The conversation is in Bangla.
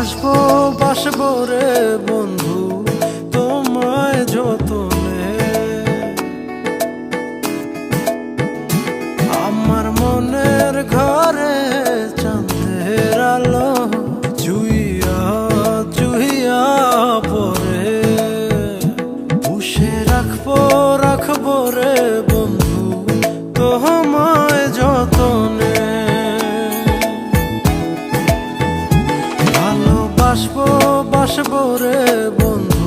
বাসবো রে বন্ধু, তোমায় যতনে। আমার মনের ঘরে চাঁদের আলো জুইয়া জুইয়া পরে পুষে রাখব রাখব রে বন্ধু, তোমায় ভালোবাসবো বাসবো রে বন্ধু।